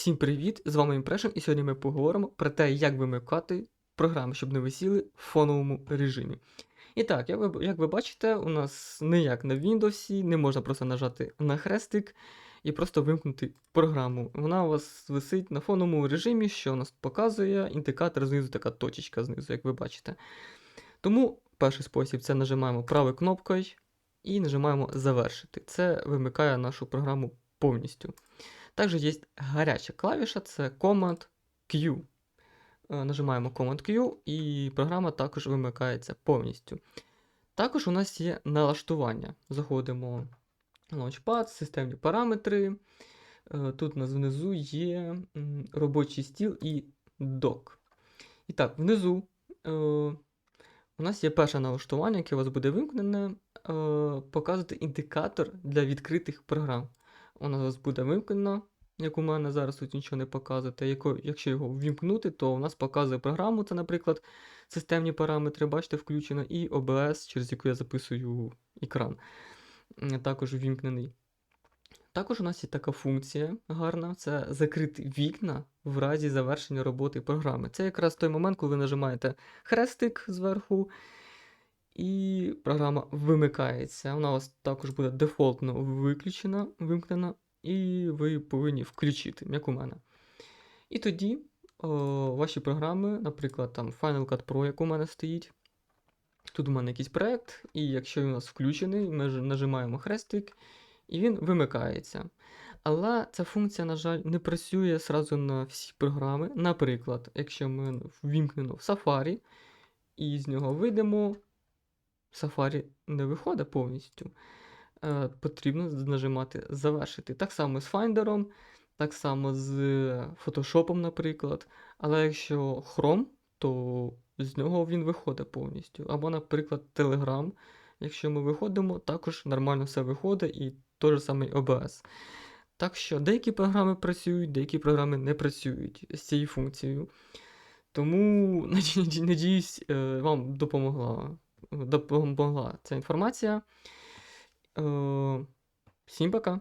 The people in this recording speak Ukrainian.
Всім привіт! З вами Impression, і сьогодні ми поговоримо про те, як вимикати програми, щоб не висіли в фоновому режимі. І так, як ви, як ви бачите, у нас ніяк на Windows не можна просто нажати на хрестик і просто вимкнути програму. Вона у вас висить на фоновому режимі, що у нас показує індикатор знизу, така точечка знизу, як ви бачите. Тому перший спосіб це нажимаємо правою кнопкою і нажимаємо завершити. Це вимикає нашу програму повністю. Також є гаряча клавіша, це Command Q. Е, Нажимаємо Command Q, і програма також вимикається повністю. Також у нас є налаштування. Заходимо в Launchpad, системні параметри. Е, Тут у нас внизу є робочий стіл і док. І так, внизу е, у нас є перше налаштування, яке у вас буде вимкнене, показувати індикатор для відкритих програм. У вас буде вимкнено, як у мене зараз тут нічого не показує. Яко, якщо його ввімкнути, то у нас показує програму, це, наприклад, системні параметри, бачите, включено, і OBS, через яку я записую екран. Також ввімкнений. Також у нас є така функція гарна, це закрити вікна в разі завершення роботи програми. Це якраз той момент, коли ви нажимаєте хрестик зверху, і програма вимикається. Вона у вас також буде дефолтно виключена, вимкнена, і ви повинні включити, як у мене. І тоді о, ваші програми, наприклад, там Final Cut Pro, як у мене стоїть. Тут у мене якийсь проект, і якщо він у нас включений, ми нажимаємо хрестик, і він вимикається. Але ця функція, на жаль, не працює сразу на всі програми. Наприклад, якщо ми ввімкнено в Safari, і з нього вийдемо, Safari не виходить повністю. Е, потрібно нажимати завершити. Так само з Finder, так само з Photoshop, наприклад. Але якщо Chrome, то з нього він виходить повністю. Або, наприклад, Telegram. Якщо ми виходимо, також нормально все виходить і той же самий OBS. Так що деякі програми працюють, деякі програми не працюють з цією функцією. Тому, надіюсь, е, вам допомогла, допомогла ця інформація. Е, Всім пока!